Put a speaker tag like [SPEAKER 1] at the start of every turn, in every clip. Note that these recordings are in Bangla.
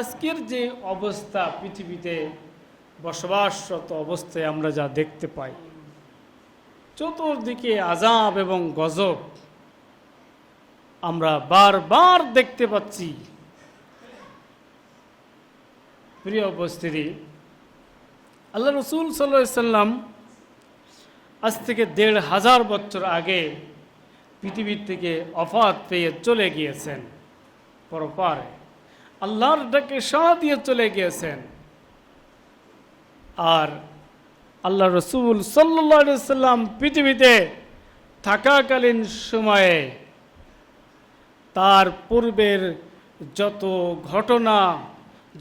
[SPEAKER 1] আজকের যে অবস্থা পৃথিবীতে, বসবাসরত অবস্থায় আমরা যা দেখতে পাই, চতুর্দিকে আজাব এবং গজব, আমরা বারবার দেখতে পাচ্ছি। প্রিয় উপস্থিতি, আল্লাহ রসুল সাল্লাম আজ থেকে দেড় হাজার বছর আগে পৃথিবীর থেকে অফাত পেয়ে চলে গিয়েছেন, পরপারে। আল্লাহর ডাকে সাড়া দিয়ে চলে গিয়েছেন। আর আল্লাহ রসুল সাল্লাহ সাল্লাম পৃথিবীতে থাকাকালীন সময়ে তার পূর্বের যত ঘটনা,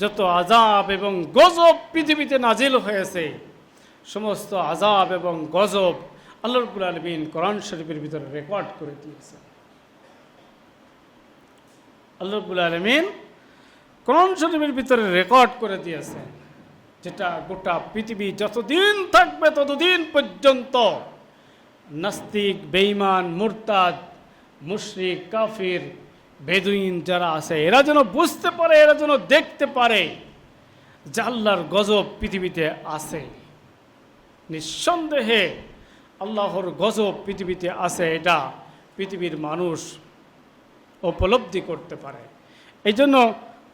[SPEAKER 1] যত আজাব এবং গজব পৃথিবীতে নাজিল হয়েছে, সমস্ত আজাব এবং গজব আল্লাহ রবুল আলমিন কোরআন শরীফের ভিতরে রেকর্ড করে দিয়েছে আল্লাহ রবুল আলমিন কোরআন শরীফের ভিতরে রেকর্ড করে দিয়েছে যেটা গোটা পৃথিবী যতদিন থাকবে ততদিন পর্যন্ত নাস্তিক, বেঈমান, মুরতাদ, মুশরিক, কাফির, বেদুইন যারা আছে, এরা যেন বুঝতে পারে, এরা যেন দেখতে পারে যে আল্লাহর গজব পৃথিবীতে আছে। নিঃসন্দেহে আল্লাহর গজব পৃথিবীতে আছে, এটা পৃথিবীর মানুষ উপলব্ধি করতে পারে। এই জন্য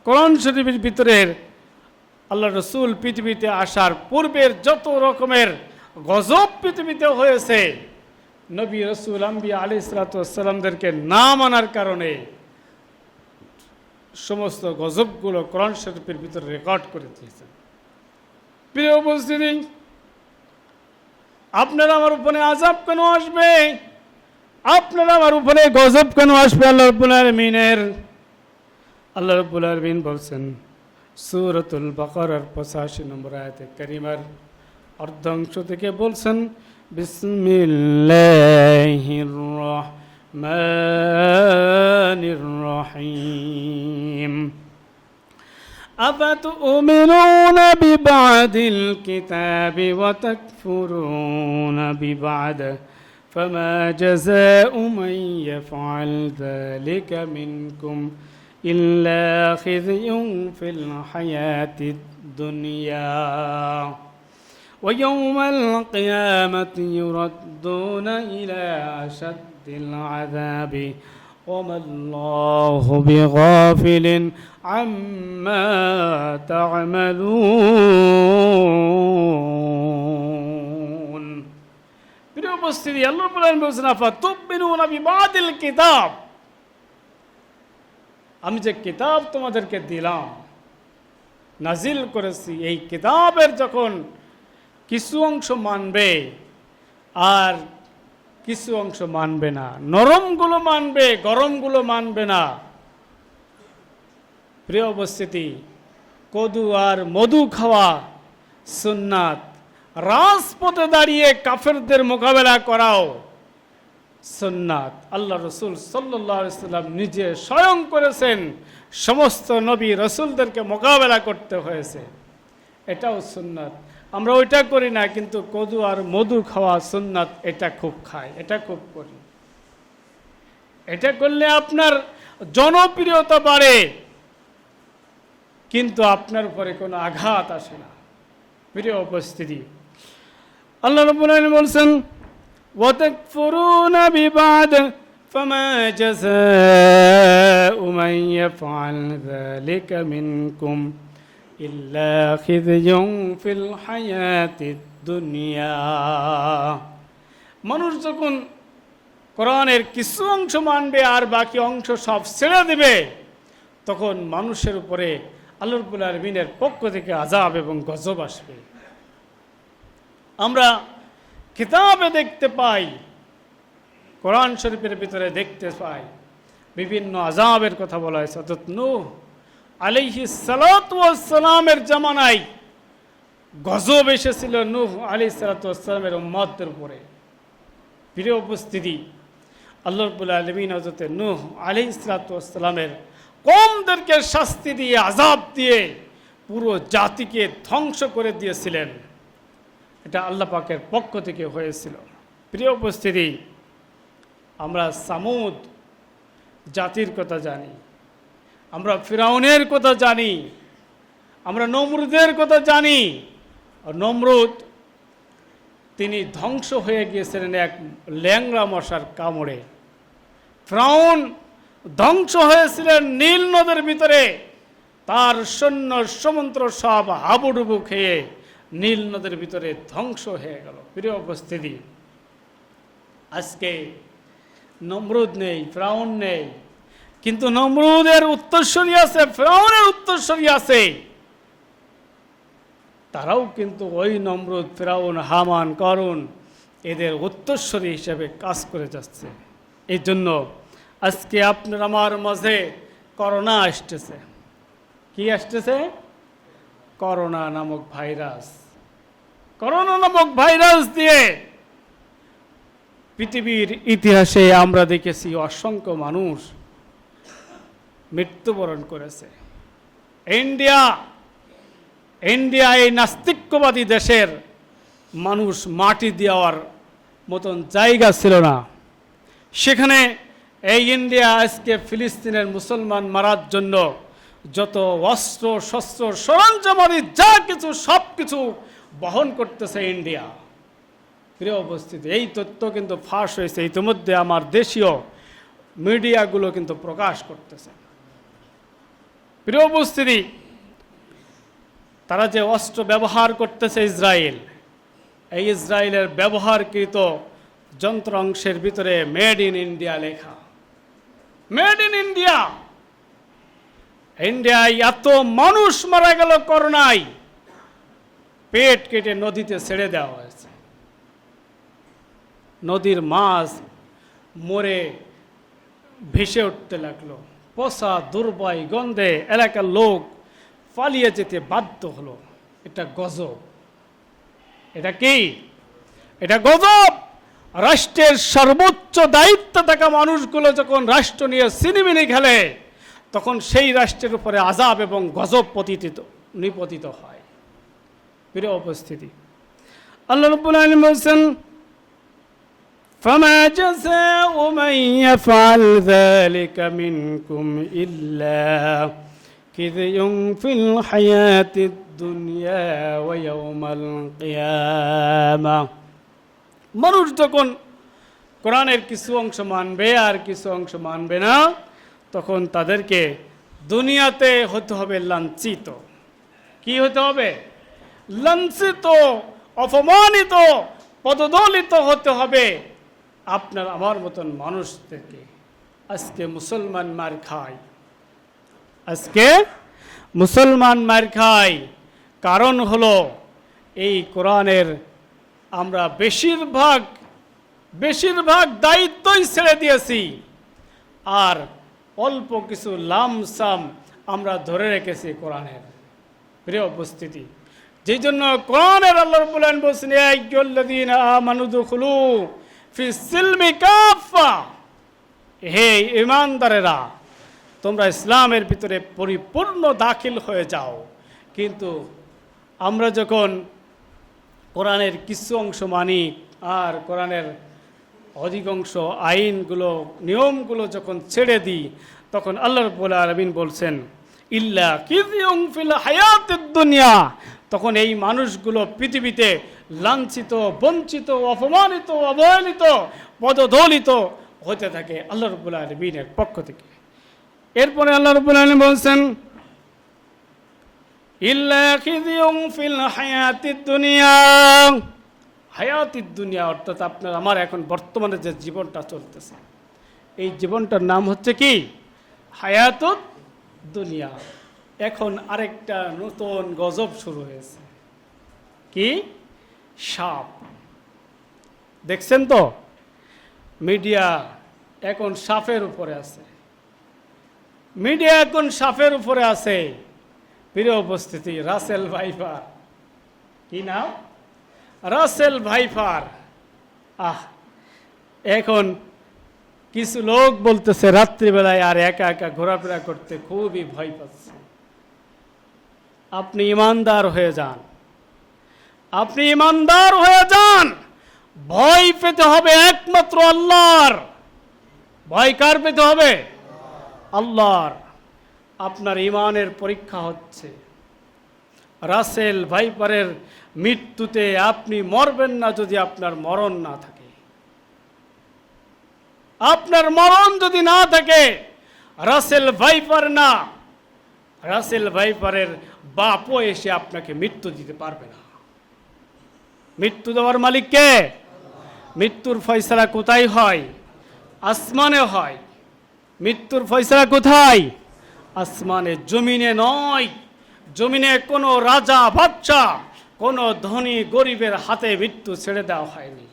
[SPEAKER 1] কোরআন শরীফের ভিতরের আল্লাহ রসুল পৃথিবীতে আসার পূর্বের যত রকমের গজব পৃথিবীতে হয়েছে, নবী রসুল আম্বি আলি সালাতামদেরকে না মানার কারণে সমস্ত গজবগুলো কোরআন শরীফের ভিতরে রেকর্ড করে দিয়েছেন প্রিয় উপস্থিতি, আপনারা আমার উপরে আজাব কেন আসবে? আপনারা আমার উপরে গজব কেন আসবে আল্লাহ আলমিনের? আল্লাহ রব্বুল আলমিন বলছেন সুরতুল বাকরার পঁচাশি নম্বর আয়াতে করিমার অর্ধাংশ থেকে বলছেন বিসমিল্লাহির রহমানির রহিম أفتؤمنون ببعد الكتاب وتكفرون ببعد فما جزاء من يفعل ذلك منكم إلا خزي في الحياة الدنيا. ويوم القيامة يردون إلى أشد العذاب. وما الله بغافل عما تعملون. بنو مستدي الله بلان بسنا فتؤمنون ببعض الكتاب আমি যে কিতাব তোমাদেরকে দিলাম, নাজিল করেছি, এই কিতাবের যখন কিছু অংশ মানবে আর কিছু অংশ মানবে না, নরমগুলো মানবে, গরমগুলো মানবে না। প্রিয় উপস্থিতি, কদু আর মধু খাওয়া সুন্নাত। রাজপথে দাঁড়িয়ে কাফেরদের মোকাবেলা করাও সুন্নাত। আল্লাহ রসুল সাল্লাম নিজে স্বয়ং করেছেন, সমস্ত নবী রসুলদেরকে মোকাবেলা করতে হয়েছে। এটাও সুন্নাত। আমরা ওইটা করি না, কিন্তু কদু আর মধু খাওয়া সুন্নাত, এটা খুব খায়, এটা খুব করি। এটা করলে আপনার জনপ্রিয়তা বাড়ে, কিন্তু আপনার উপরে কোনো আঘাত আসে না। প্রিয় উপস্থিতি, আল্লাহ রবুল বলছেন وتكفرون ببعد فما جزاء من يفعل ذلك منكم إلا خزي في الحياة الدنيا মানুষ যখন কোরআনের কিছু অংশ মানবে আর বাকি অংশ সব ছেড়ে দেবে তখন মানুষের উপরে আল্লাহ রবুল আলমিনের পক্ষ থেকে আজাব এবং গজব আসবে আমরা কিতাবে দেখতে পাই, কোরআন শরীফের ভিতরে দেখতে পাই। বিভিন্ন আজাবের কথা বলা হয়েছে। অর্থাৎ নূ আলিহি সালাতামের জামানায় গজব এসেছিল নূহ আলি সালাতামের উম্মদের উপরে। প্রিয় উপস্থিতি, আল্লাহ রবুল আলমিন হজরতে নূহ আলি সালাতামের কমদেরকে শাস্তি দিয়ে আজাব দিয়ে পুরো জাতিকে ধ্বংস করে দিয়েছিলেন। এটা আল্লাহ পাকের পক্ষ থেকে হয়েছিল। প্রিয় উপস্থিতি, আমরা সামুদ জাতির কথা জানি, আমরা ফিরাউনের কথা জানি, আমরা নমরুদের কথা জানি নমরুদ তিনি ধ্বংস হয়ে গিয়েছিলেন এক ল্যাংরা মশার কামড়ে। ফ্রাউন ধ্বংস হয়েছিলেন নীল নদের ভিতরে, তার সৈন্য সমন্ত্র সব হাবুডুবু খেয়ে নীল নদের ভিতরে ধ্বংস হয়ে গেল। প্রিয় উপস্থিতি, আজকে নমরুদ নেই, ফ্রাউন নেই, কিন্তু নমরুদের উত্তরস্বরী আছে, ফ্রাউনের উত্তরস্বরী আছে। তারাও কিন্তু ওই নমরুদ, ফ্রাউন, হামান, করুন এদের উত্তরস্বরী হিসেবে কাজ করে যাচ্ছে। এই জন্য আজকে আপনার আমার মাঝে করোনা আসতেছে। কি আসতেছে? করোনা নামক ভাইরাস। করোনা নামক ভাইরাস দিয়ে পৃথিবীর ইতিহাসে আমরা দেখেছি অসংখ্য মানুষ মৃত্যুবরণ করেছে। ইন্ডিয়া ইন্ডিয়া এই নাস্তিক্যবাদী দেশের মানুষ মাটি দেওয়ার মতন জায়গা ছিল না। সেখানে এই ইন্ডিয়া আজকে ফিলিস্তিনের মুসলমান মারার জন্য যত অস্ত্র, শস্ত্র, সরঞ্জামাদি, যা কিছু, সব কিছু বহন করতেছে ইন্ডিয়া। প্রিয় উপস্থিতি, এই তথ্য কিন্তু ফাঁস হয়েছে। ইতিমধ্যে আমার দেশীয় মিডিয়াগুলো কিন্তু প্রকাশ করতেছে। প্রিয় উপস্থিতি, তারা যে অস্ত্র ব্যবহার করতেছে ইসরায়েল, এই ইসরায়েলের ব্যবহারকৃত যন্ত্রাংশের ভিতরে মেড ইন ইন্ডিয়া লেখা। Made in India! ইন্ডিয়ায় এত মানুষ মারা গেল করোনায়। পেট কেটে নদীতে ছেড়ে দেওয়া হয়েছে। নদীর মাছ মরে ভেসে উঠতে লাগল। পচা দুর্বয় গন্ধে এলাকার লোক পালিয়ে যেতে বাধ্য হলো। এটা গজব। এটা কি? এটা গজব! রাষ্ট্রের সর্বোচ্চ দায়িত্ব থাকা মানুষগুলো যখন রাষ্ট্র নিয়ে সিনেমিনি খেলে তখন সেই রাষ্ট্রের উপরে আজাব এবং গজব পতিত নিপতিত হয় প্রিয় উপস্থিতি আল্লাহ রব্বুল আলম বলছেন فما جزاء من يفعل ذلك منكم إلا خزي في الحياة الدنيا ويوم القيامة মানুষ যখন কোরআনের কিছু অংশ মানবে আর কিছু অংশ মানবে না তখন তাদেরকে দুনিয়াতে হতে হবে লাঞ্ছিত। কি হতে হবে? লাঞ্ছিত, অপমানিত, পদদলিত হতে হবে আপনার, আমার মতন মানুষদেরকে। আজকে মুসলমান মার খায় আজকে মুসলমান মার খায় কারণ হলো, এই কোরআনের আমরা বেশিরভাগ বেশিরভাগ দায়িত্বই ছেড়ে দিয়েছি। আর অল্প কিছু লামসাম আমরা ধরে রেখেছি কোরআনের। প্রিয় উপস্থিতি, যেই জন্য কোরআনের আল্লাহ রব্বুল আলামিন বলছেন কাফা হে ইমানদারেরা তোমরা ইসলামের ভিতরে পরিপূর্ণ দাখিল হয়ে যাও। কিন্তু আমরা যখন কোরআনের কিছু অংশ মানি আর কোরআনের অধিকাংশ আইনগুলো, নিয়মগুলো যখন ছেড়ে দিই, তখন আল্লাহ রব্বুল আলমিন বলছেন, ইল্লা কিজিউম ফিল হায়াতের দুনিয়া। তখন এই মানুষগুলো পৃথিবীতে লাঞ্ছিত, বঞ্চিত, অপমানিত, অবহেলিত, পদদলিত হতে থাকে আল্লাহ রব্বুল আলমিনের পক্ষ থেকে। এরপরে আল্লাহ রব্বুল আলম বলছেন, ইল্লা খিজিউম ফিল হায়াতিদ দুনিয়া। হায়াতিদ দুনিয়া, অর্থাৎ আপনার, আমার এখন বর্তমানে যে জীবনটা চলতেছে। এই জীবনটার নাম হচ্ছে কি? হায়াতুদ দুনিয়া। এখন আরেকটা নতুন গজব শুরু হয়েছে। কি? সাপ। দেখছেন তো? মিডিয়া এখন সাপের উপরে আছে। মিডিয়া এখন সাপের উপরে আছে। প্রিয় উপস্থিতি, রাসেল ভাইফার কি নাম? রাসেল ভাইফার। আহ, এখন কিছু লোক বলতেছে, রাত্রিবেলায় আর একা একা ঘোরাফেরা করতে খুবই ভয় পাচ্ছে। আপনি ইমানদার হয়ে যান। আপনি ইমানদার হয়ে যান। ভয় পেতে হবে একমাত্র আল্লাহর। ভয় কার পেতে হবে? আল্লাহর। আপনার ইমানের পরীক্ষা হচ্ছে। রাসেল ভাইপারের মৃত্যুতে আপনি মরবেন না যদি আপনার মরণ না থাকে। আপনার মরণ যদি না থাকে, রাসেল ভাইপার না। রাসেল ভাইপারের বাপও এসে আপনাকে মৃত্যু দিতে পারবে না। মৃত্যু দেওয়ার মালিক কে? মৃত্যুর ফয়সলা কোথায় হয়? আসমানে হয়। মৃত্যুর ফয়সলা কোথায়? আসমানে, জমিনে নয়। জমিনে কোনো রাজা বাচ্চা কোনো ধনী গরিবের হাতে মৃত্যু ছেড়ে দেওয়া হয়নি।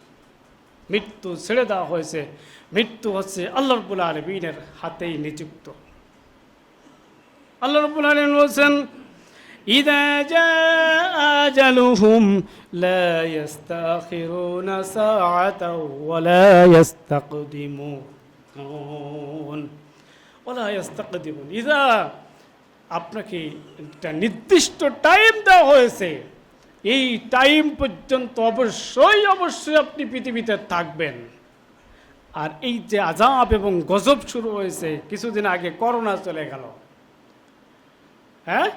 [SPEAKER 1] মৃত্যু ছেড়ে দেওয়া হয়েছে। মৃত্যু হচ্ছে আল্লাহ রব্বুল আলমিনের হাতেই নিযুক্ত। আল্লাহ রব্বুল বলছেন আপনাকে একটা নির্দিষ্ট টাইম দেওয়া হয়েছে। এই টাইম পর্যন্ত অবশ্যই অবশ্যই আপনি পৃথিবীতে থাকবেন। আর এই যে আজাব এবং গজব শুরু হয়েছে, কিছুদিন আগে করোনা চলে গেল। হ্যাঁ?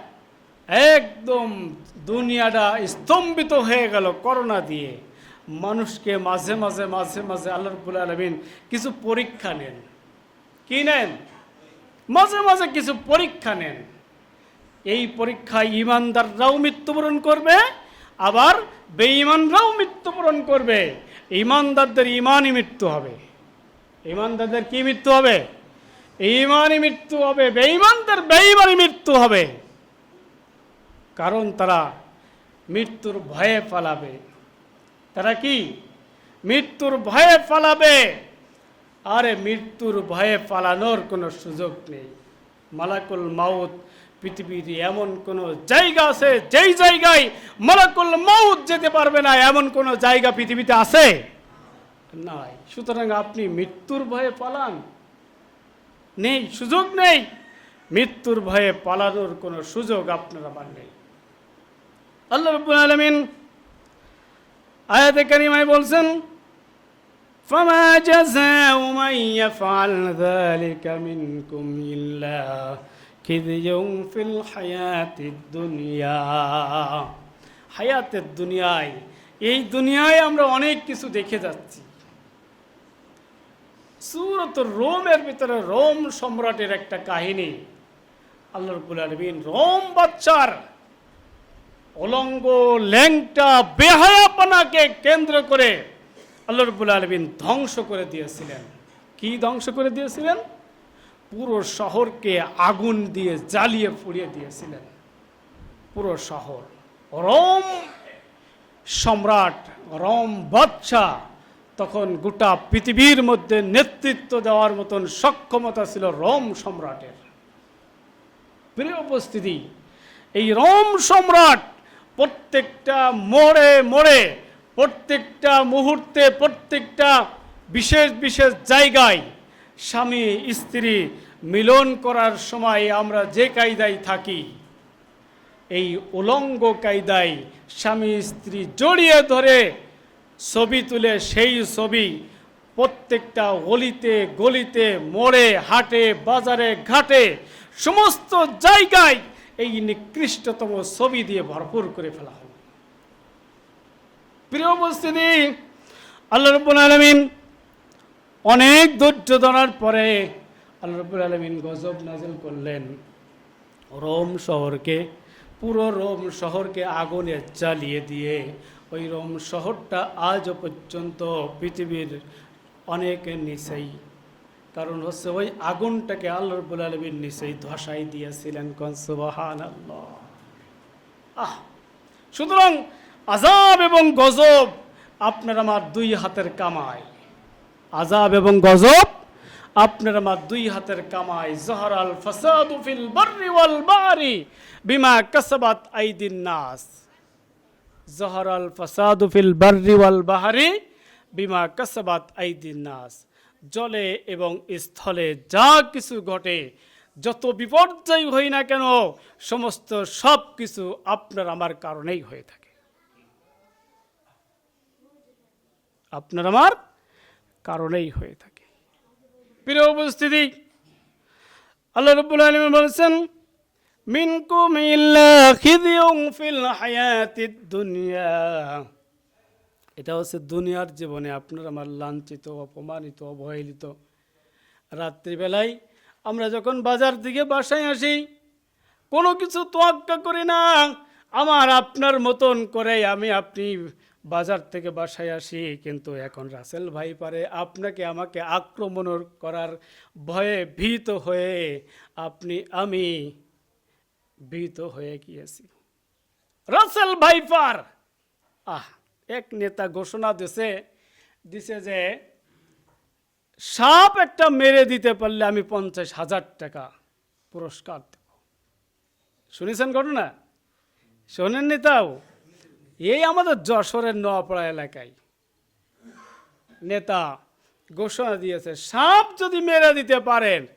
[SPEAKER 1] একদম দুনিয়াটা স্তম্ভিত হয়ে গেল করোনা দিয়ে। মানুষকে মাঝে মাঝে মাঝে মাঝে আল্লাহ আলমিন কিছু পরীক্ষা নেন। কি নেন? মাঝে মাঝে কিছু পরীক্ষা নেন। এই পরীক্ষায় ইমানদাররাও মৃত্যুবরণ করবে আবার বেঈমানরাও মৃত্যুবরণ করবে। ইমানদারদের ইমানই মৃত্যু হবে। ইমানদারদের কি মৃত্যু হবে? ইমানই মৃত্যু হবে, বেঈমানদের বেঈমানই মৃত্যু হবে। কারণ তারা মৃত্যুর ভয়ে পালাবে। তারা কি? মৃত্যুর ভয়ে পালাবে। আরে মৃত্যুর ভয়ে পালানোর কোনো সুযোগ নেই। মালাকুল মাউত পৃথিবীর এমন কোনো জায়গা আছে যেই জায়গায় মালাকুল মাউত যেতে পারবে না এমন কোনো জায়গা পৃথিবীতে আছে নাই সুতরাং আপনি মৃত্যুর ভয়ে পালান নেই সুযোগ নেই মৃত্যুর ভয়ে পালানোর কোনো সুযোগ আপনার আমার নেই আল্লাহ রব্বুল আলমিন আয়াতে কারিমায় বলছেন فما جزاء من يفعل ذلك منكم إلا খিদিয়ং ফিল হায়াত দুনিয়া। হায়াতের দুনিয়ায়, এই দুনিয়ায় আমরা অনেক কিছু দেখে যাচ্ছি। সুরত রোমের ভিতরে রোম সম্রাটের একটা কাহিনী। আল্লাহরবুল আলমিন রোম বাচ্চার অলঙ্গ, ল্যাংটা, বেহায়াপনাকে কেন্দ্র করে আল্লাহরবুল আলমিন ধ্বংস করে দিয়েছিলেন। কি ধ্বংস করে দিয়েছিলেন? পুরো শহরকে আগুন দিয়ে জ্বালিয়ে পুড়িয়ে দিয়েছিলেন। পুরো শহর। রোম সম্রাট, রোম বাদশা তখন গোটা পৃথিবীর মধ্যে নেতৃত্ব দেওয়ার মতন সক্ষমতা ছিল রোম সম্রাটের। প্রিয় উপস্থিতি, এই রোম সম্রাট প্রত্যেকটা মোড়ে মোড়ে, প্রত্যেকটা মুহূর্তে, প্রত্যেকটা বিশেষ বিশেষ জায়গায় স্বামী, স্ত্রী মিলন করার সময় আমরা যে কায়দায় থাকি, এই উলঙ্গ কায়দায় স্বামী, স্ত্রী জড়িয়ে ধরে ছবি তুলে সেই ছবি প্রত্যেকটা গলিতে গলিতে, মোড়ে, হাটে, বাজারে, ঘাটে, সমস্ত জায়গায় এই নিকৃষ্টতম ছবি দিয়ে ভরপুর করে ফেলা হবে। প্রিয় উপস্থিতি, আল্লাহ রব্বুল আলমিন অনেক ধৈর্য ধরার পরে আল্লাহ রব্বুল আলমিন গজব নাজিল করলেন। রোম শহরকে, পুরো রোম শহরকে আগুনে জ্বালিয়ে দিয়ে ওই রোম শহরটা আজও পর্যন্ত পৃথিবীর অনেক নিচেই। কারণ হচ্ছে ওই আগুনটাকে আল্লাহ রব্বুল আলমীর নিচেই ধসাই দিয়েছিলেন কনসুবাহান আহ! সুতরাং আজাব এবং গজব আপনার আমার দুই হাতের কামাই। আজাব এবং গজব, আপনার আমার দুই হাতের কামাই, জহর আল ফসাদু ফিল বাররি ওয়াল বারি বিমা কাসাবাত আইদিন নাস। জহর আল ফসাদু ফিল বাররি ওয়াল বাহারি বিমা কাসাবাত আইদিন নাস। জলে এবং স্থলে যা কিছু ঘটে, যত বিপর্যয় হই না কেন, সমস্ত সব কিছু আপনার আমার কারণেই হয়ে থাকে। আপনার আমার কারণেই হয়ে থাকে। প্রিয় উপস্থিতি, আল্লাহ রব্বুল আলম বলেছেন হায়াতিদ দুনিয়া। এটা হচ্ছে দুনিয়ার জীবনে আপনার আমার লাঞ্ছিত, অপমানিত, অবহেলিত। রাত্রিবেলায় আমরা যখন বাজার দিকে বাসায় আসি, কোনো কিছু তোয়াক্কা করি না, আমার আপনার মতন করে আমি আপনি বাজার থেকে বাসায় আসি, কিন্তু এখন রাসেল ভাই পারে। আপনাকে আমাকে আক্রমণ করার ভয়ে ভীত হয়ে আপনি, আমি ভীত হয়ে গিয়েছি। রাসেল ভাই পার। আহ, এক নেতা ঘোষণা দিছে দিছে যে সাপ একটা মেরে দিতে পারলে আমি পঞ্চাশ হাজার টাকা পুরস্কার দেব। শুনেছেন ঘটনা? শোনেননি তাও? এই আমাদের যশোরের নোয়াপাড়া এলাকায়। নেতা ঘোষণা দিয়েছে, সাপ যদি মেরে দিতে পারেন,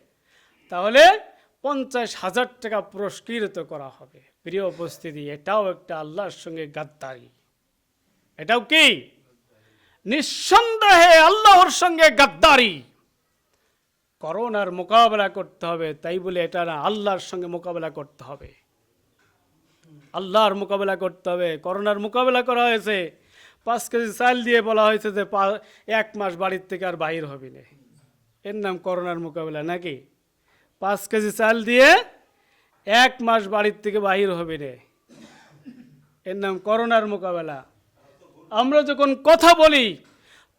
[SPEAKER 1] তাহলে পঞ্চাশ হাজার টাকা পুরস্কৃত করা হবে। প্রিয় উপস্থিতি, এটাও একটা আল্লাহর সঙ্গে গাদ্দারি। এটাও কি? নিঃসন্দেহে আল্লাহর সঙ্গে গাদ্দারি। করোনার মোকাবেলা করতে হবে, তাই বলে এটা না, আল্লাহর সঙ্গে মোকাবেলা করতে হবে। আল্লাহর মোকাবেলা করতে হবে। করোনার মোকাবেলা করা হয়েছে। পাঁচ কেজি চাল দিয়ে বলা হয়েছে যে এক মাস বাড়ির থেকে আর বাহির হবি না। এর নাম করোনার মোকাবেলা নাকি? পাঁচ কেজি চাল দিয়ে এক মাস বাড়ির থেকে বাহির হবে রে এর নাম করোনার মোকাবেলা। আমরা যখন কথা বলি,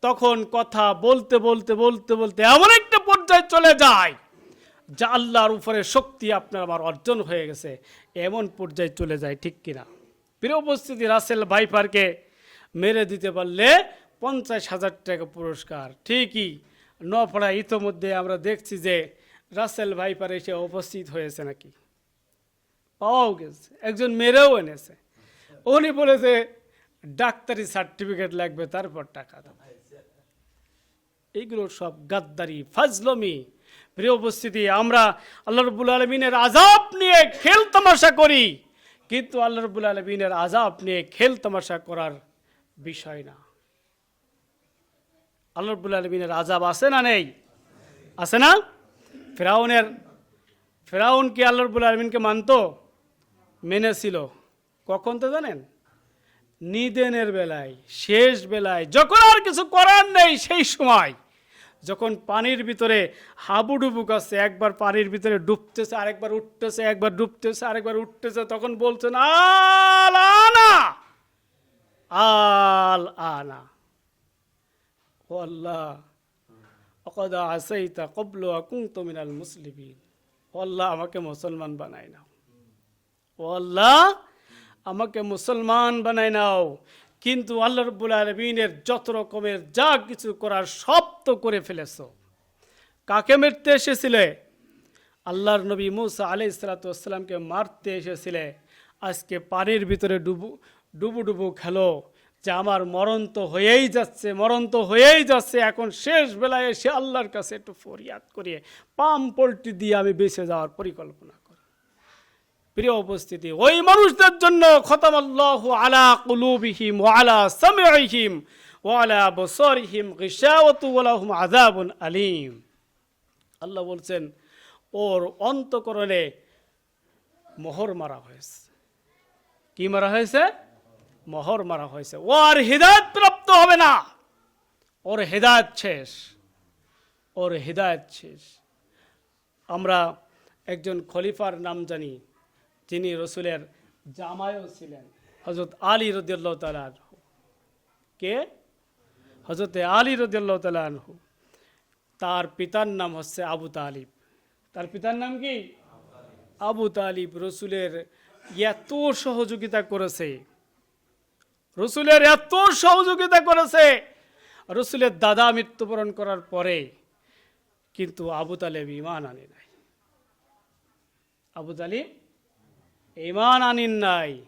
[SPEAKER 1] তখন কথা বলতে বলতে বলতে বলতে এমন একটা পর্যায়ে চলে যায় যা আল্লাহর উপরে শক্তি আপনার আমার অর্জন হয়ে গেছে, এমন পর্যায়ে চলে যায়, ঠিক কিনা? প্রিয় উপস্থিতি, রাসেল ভাইপারকে মেরে দিতে পারলে পঞ্চাশ হাজার টাকা পুরস্কার। ঠিকই নপড়া ইতোমধ্যে আমরা দেখছি যে রাসেল ভাইপার এসে উপস্থিত হয়েছে নাকি? পাওয়াও গেছে, একজন মেরেও এনেছে। উনি বলেছে, ডাক্তারি সার্টিফিকেট লাগবে, তারপর টাকা দাও। এইগুলো সব গাদ্দারি, ফাজলমি প্রিয় উপস্থিতি, আমরা আল্লাহ রব্বুল আলমিনের আজাব নিয়ে খেল তামাশা করি। কিন্তু আল্লাহ রব্বুল আলমিনের আজাব নিয়ে খেল তামাশা করার বিষয় না। আল্লাহ রব্বুল আলমিনের আজাব আছে না নেই? আছে না? ফেরাউনের, ফেরাউন কি আল্লাহ রব্বুল আলমিনকে মানতো? মেনেছিল। কখন তো জানেন? নিদেনের বেলায়, শেষ বেলায়, যখন আর কিছু করার নেই সেই সময়। যখন পানির ভিতরে হাবুডুবু করছে, একবার পানির ভিতরে ডুবতেছে, আরেকবার উঠতেছে, একবার ডুবতেছে, আরেকবার উঠতেছে, তখন বলছেন আল আনা! আল আনা। ও আল্লাহ, অকদা কবল আকুন্ত মিনাল মুসলিমিন। ও আল্লাহ, আমাকে মুসলমান বানাই নাও। ও আল্লাহ, আমাকে মুসলমান বানাই নাও। কিন্তু আল্লাহ রব্বুল আলমিনের যত রকমের যা কিছু করার সব তো করে ফেলেছ। কাকে মারতে এসেছিলে? আল্লাহর নবী মুসা আলি সালাতামকে মারতে এসেছিলে। আজকে পানির ভিতরে ডুবু ডুবু ডুবু খেলো যে আমার মরণ তো হয়েই যাচ্ছে, মরণ তো হয়েই যাচ্ছে। এখন শেষ বেলায় এসে আল্লাহর কাছে একটু ফরিয়াদ করিয়ে, পাম পোল্ট্রি দিয়ে আমি বেঁচে যাওয়ার পরিকল্পনা প্রিয় উপস্থিতি, ওই মানুষদের জন্য খতম আল্লাহ আলা কুলুবিহিম ও আলা সামিহিম ও আলা বসরিহিম গিশাওয়াতু আযাবুন আলিম। আল্লাহ বলছেন, ওর অন্তকরণে মোহর মারা হয়েছে। কি মারা হয়েছে? মোহর মারা হয়েছে। ও আর হৃদায়ত প্রাপ্ত হবে না। ওর হৃদায়ত শেষ। ওর হৃদায়ত শেষ। আমরা একজন খলিফার নাম জানি। যিনি রসুলের জামায়ও ছিলেন। হজরত আলী রদিয়াল্লাহ তালু কে? হজরত আলী রদিয়াল্লাহ তালু তার পিতার নাম হচ্ছে আবু তালিব। তার পিতার নাম কি? আবু তালিব। রসুলের এত সহযোগিতা করেছে। রসুলের এত সহযোগিতা করেছে। রসুলের দাদা মৃত্যুবরণ করার পরে কিন্তু আবু তালেব ইমান আনে নাই। আবু তালিব ইমান আনিন নাই।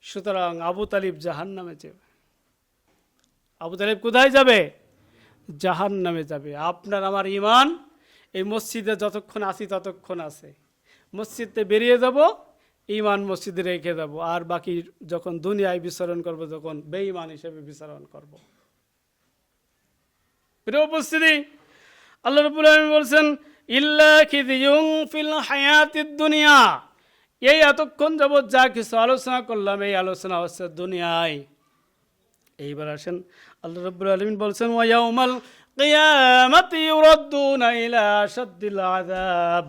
[SPEAKER 1] সুতরাং আবু তালিব জাহান নামে যাবে। আবু তালিব কোথায় যাবে? জাহান নামে যাবে। আপনার আমার ইমান এই মসজিদে যতক্ষণ আসি ততক্ষণ আছে। মসজিদে বেরিয়ে যাব ইমান মসজিদে রেখে যাব। আর বাকি যখন দুনিয়ায় বিচরণ করব, তখন বেঈমান হিসেবে বিচরণ করব। প্রিয় উপস্থিতি, আল্লাহ রবুল আলমী বলছেন, ইল্লা ফিল হায়াতিদ দুনিয়া। এই এতক্ষণ যাবৎ যা কিছু আলোচনা করলাম, এই আলোচনা হচ্ছে দুনিয়ায়। এইবার আসেন, আল্লাহ রব্বুল আলমিন বলছেন ওয়াউমাল কিয়ামাতি ইউরাদ্দুনা ইলা আশাদ্দিল আযাব।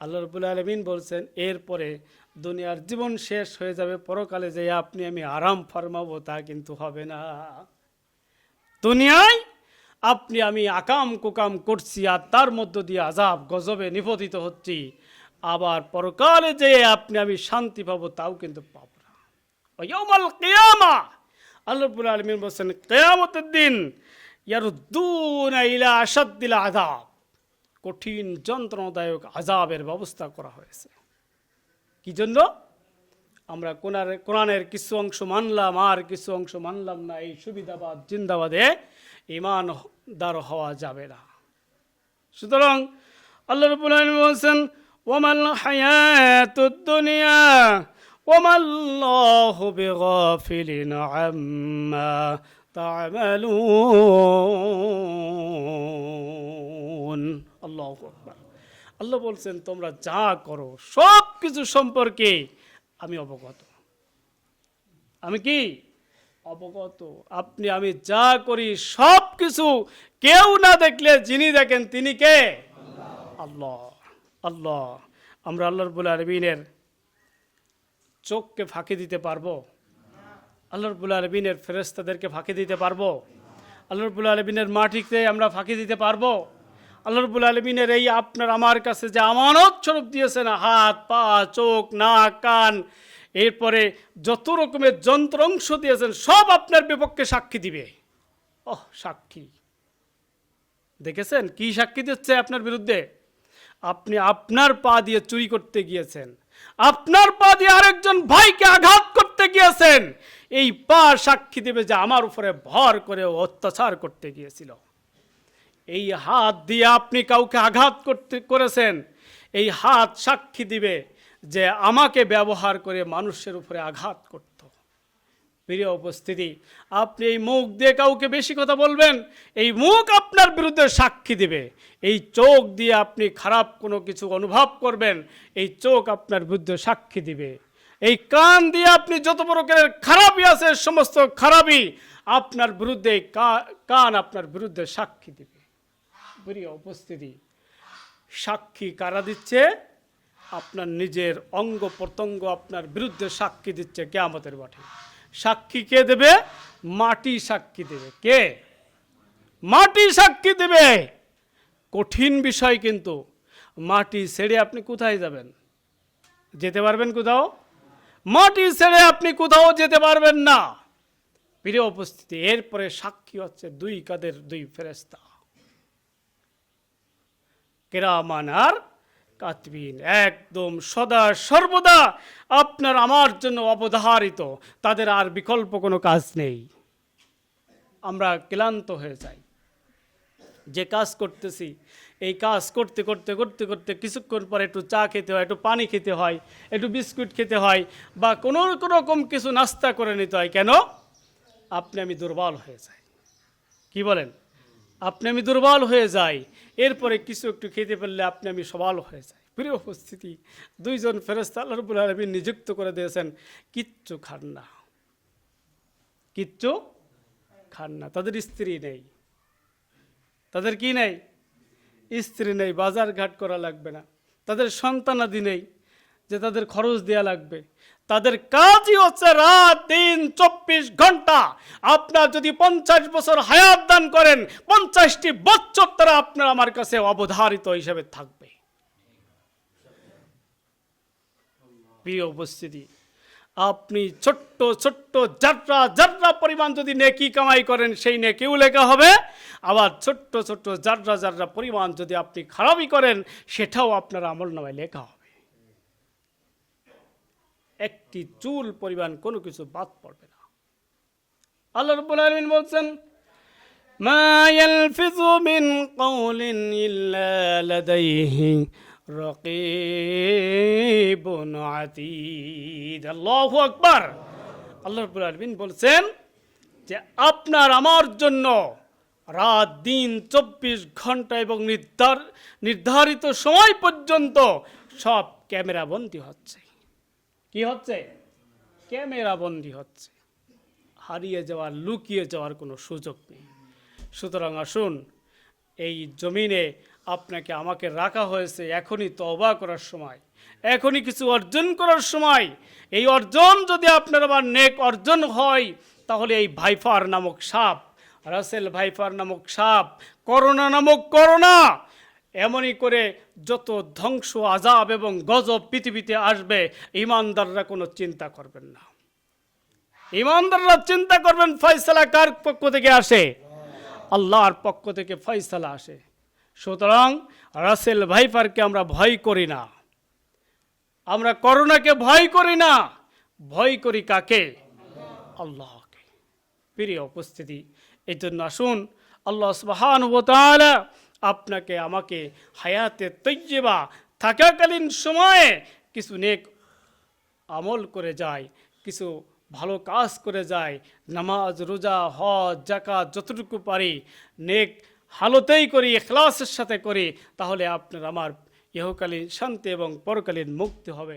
[SPEAKER 1] আল্লাহ রব্বুল আলমিন বলছেন, এরপরে দুনিয়ার জীবন শেষ হয়ে যাবে, পরকালে যে আপনি আমি আরাম ফরমাবো তা কিন্তু হবে না। দুনিয়ায় আপনি আমি আকাম কুকাম করছি আর তার মধ্য দিয়ে আজাব গজবে নিপতিত হচ্ছি। আবার পরকালে যে আপনি আমি শান্তি পাবো, তাও কিন্তু পাবো না। ওয়াউমাল কিয়ামা, আল্লাহ রব্বুল আলমিন বলছেন, কেয়ামতের দিন ইয়ারুদ্দুনা ইলা আসাদ্দিল আজাব কঠিন যন্ত্রণাদায়ক আজাবের ব্যবস্থা করা হয়েছে। কি জন্য? আমরা কোরআনের কোরআনের কিছু অংশ মানলাম, আর কিছু অংশ মানলাম না, এই সুবিধাবাদ, জিন্দাবাদে ইমান ইমানদার হওয়া যাবে না। সুতরাং আল্লাহ রবুল আলম বলছেন ওমাল আল্লাহ বলছেন, তোমরা যা করো, সব কিছু সম্পর্কে আমি অবগত। আমি কি? অবগত। আপনি, আমি যা করি, সব কিছু কেউ না দেখলে যিনি দেখেন তিনি কে? আল্লাহ। আল্লাহ, আমরা আল্লাহ রবুল আলমিনের চোখকে ফাঁকি দিতে পারব? আল্লাহ রবুল আলমিনের ফেরেস্তাদেরকে ফাঁকি দিতে পারব? আল্লাহ রবুল আলমিনের মাটিতে আমরা ফাঁকি দিতে পারব? আল্লাহ রবুল আলমিনের এই আপনার আমার কাছে যে আমানত স্বরূপ দিয়েছেন, হাত, পা, চোখ, নাক, কান, এরপরে যত রকমের যন্ত্র অংশ দিয়েছেন, সব আপনার বিপক্ষে সাক্ষী দিবে। ওহ, সাক্ষী। দেখেছেন? কি সাক্ষী দিচ্ছে আপনার বিরুদ্ধে? আপনি আপনার পা দিয়ে চুরি করতে গিয়েছেন। আপনার পা দিয়ে আরেকজন ভাইকে আঘাত করতে গিয়েছেন। এই পা সাক্ষী দেবে যে আমার উপরে ভর করে অত্যাচার করতে গিয়েছিল। এই হাত দিয়ে আপনি কাউকে আঘাত করতে করেছেন। এই হাত সাক্ষী দিবে যে আমাকে ব্যবহার করে মানুষের উপরে আঘাত করত প্রিয় উপস্থিতি, আপনি এই মুখ দিয়ে কাউকে বেশি কথা বলবেন, এই মুখ আপনার বিরুদ্ধে সাক্ষী দিবে। এই চোখ দিয়ে আপনি খারাপ কোনো কিছু অনুভব করবেন, এই চোখ আপনার বিরুদ্ধে সাক্ষী দিবে। এই কান দিয়ে আপনি যত প্রকারের খারাপই আছে, সমস্ত খারাপই আপনার বিরুদ্ধে কান আপনার বিরুদ্ধে সাক্ষী দিবে। প্রিয় উপস্থিতি, সাক্ষী কারা দিচ্ছে? আপনার নিজের অঙ্গ প্রত্যঙ্গ আপনার বিরুদ্ধে সাক্ষী দিচ্ছে কে কেয়ামতের মাঠে। সাক্ষী কে দেবে? মাটি সাক্ষী দেবে। কে? মাটি সাক্ষী দেবে। কঠিন বিষয় কিন্তু। মাটি ছেড়ে আপনি কোথায় যাবেন? যেতে পারবেন কোথাও? মাটি ছেড়ে আপনি কোথাও যেতে পারবেন না। প্রিয় উপস্থিতি, এরপরে সাক্ষী হচ্ছে দুই কাদের দুই ফেরেস্তা কেরামান আর কাতবিন, একদম সদা সর্বদা আপনার আমার জন্য অবধারিত। তাদের আর বিকল্প কোনো কাজ নেই। আমরা ক্লান্ত হয়ে যাই। যে কাজ করতেছি, এই কাজ করতে করতে করতে করতে কিছুক্ষণ পরে একটু চা খেতে হয়, একটু পানি খেতে হয়, একটু বিস্কুট খেতে হয় বা কোনো রকম কিছু নাস্তা করে নিতে হয়, কেন? আপনি আমি দুর্বল হয়ে যাই। কি বলেন? আপনি আমি দুর্বল হয়ে যাই। এরপরে কিছু একটু খেতে পারলে আপনি আমি সবাল হয়ে যাই। প্রিয় উপস্থিতি, দুইজন ফেরস্তা আল্লাহ রবুল আলমী নিযুক্ত করে দিয়েছেন। কিচ্ছু খান না। কিচ্ছু খান না। তাদের স্ত্রী নেই। তাদের কি নেই? স্ত্রী নেই। বাজার ঘাট করা লাগবে না। তাদের সন্তানাদি নেই যে তাদের খরচ দেওয়া লাগবে। তাদের কাজই হচ্ছে রাত, দিন, চব্বিশ ঘণ্টা আপনার যদি পঞ্চাশ বছর হায়াত দান করেন, পঞ্চাশটি বছর তারা আপনার আমার কাছে অবধারিত হিসেবে থাকবে। প্রিয় উপস্থিতি, আপনি ছোট্ট ছোট্ট, যাত্রা যাত্রা পরিমাণ যদি নেকি কামাই করেন, সেই নেকিও লেখা হবে। আবার ছোট্ট ছোট্ট, যাত্রা যাত্রা পরিমাণ যদি আপনি খারাপই করেন, সেটাও আপনার আমল নামায় লেখা হবে। একটি চুল পরিমাণ কোনো কিছু বাদ পড়বে না। আল্লাহ রব্বুল আলামিন বলছেন, মা ইয়ালফিযু মিন কাওলিন ইল্লা লাদাইহি রাকীবুন আতীদ। আল্লাহু আকবার। আল্লাহ রব্বুল আলামিন বলছেন যে, আপনার আমার জন্য রাত, দিন, চব্বিশ ঘণ্টা এবং নির্ধার, নির্ধারিত সময় পর্যন্ত সব ক্যামেরা বন্দি হচ্ছে। কি হচ্ছে? ক্যামেরা বন্দি হচ্ছে। হারিয়ে যাওয়ার, লুকিয়ে যাওয়ার কোনো সুযোগ নেই। সুতরাং আসুন, এই জমিনে আপনাকে আমাকে রাখা হয়েছে এখনই তবা করার সময়, এখনই কিছু অর্জন করার সময়। এই অর্জন যদি আপনার আমার নেক অর্জন হয়, তাহলে এই ভাইফার নামক সাপ, রাসেল ভাইফার নামক সাপ, করোনা নামক করোনা, এমনই করে যত ধ্বংস আজাব এবং গজব পৃথিবীতে আসবে, ইমানদাররা কোনো চিন্তা করবেন না। ইমানদাররা চিন্তা করবেন, ফয়সালা কার পক্ষ থেকে আসে? আল্লাহর পক্ষ থেকে ফয়সালা আসে। সুতরাং রাসেল ভাইপারকে আমরা ভয় করি না। আমরা করোনাকে ভয় করি না। ভয় করি কাকে? আল্লাহকে। প্রিয় উপস্থিতি, এই জন্য আসুন, আল্লাহ সুবহান আপনাকে, আমাকে হায়াতে তৈজেবা থাকাকালীন সময়ে কিছু নেক আমল করে যায়, কিছু ভালো কাজ করে যায়, নামাজ, রোজা, হজ জাকাত যতটুকু পারি, নেক হালতেই করি, এখলাসের সাথে করি, তাহলে আপনার আমার ইহকালীন শান্তি এবং পরকালীন মুক্তি হবে।